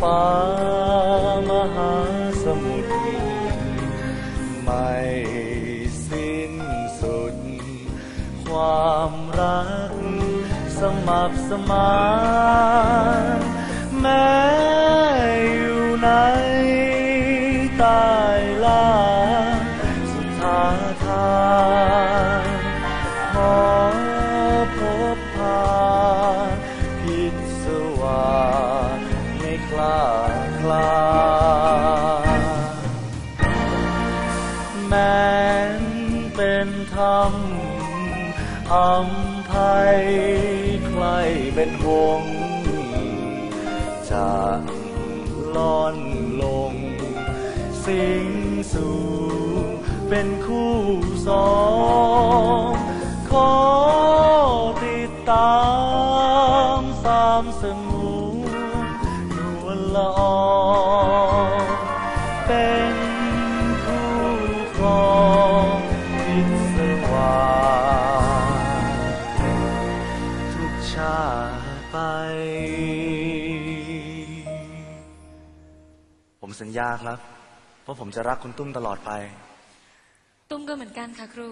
ฟ้ามหาสมุทรไม่สิ้นสุด ความรักสมัครสมานแม้อยู่ในใต้ล่าสุดทาทางขอพบพาพิศวา นเป็นธรรมอำภัยใครเป็นวงจะล่อนลง สิงสู่เป็นคู่สองขอติดตามสามสมุนวลละออ ชาไป ผมสัญญาครับ ว่าผมจะรักคุณตุ้มตลอดไป ตุ้มก็เหมือนกันค่ะครู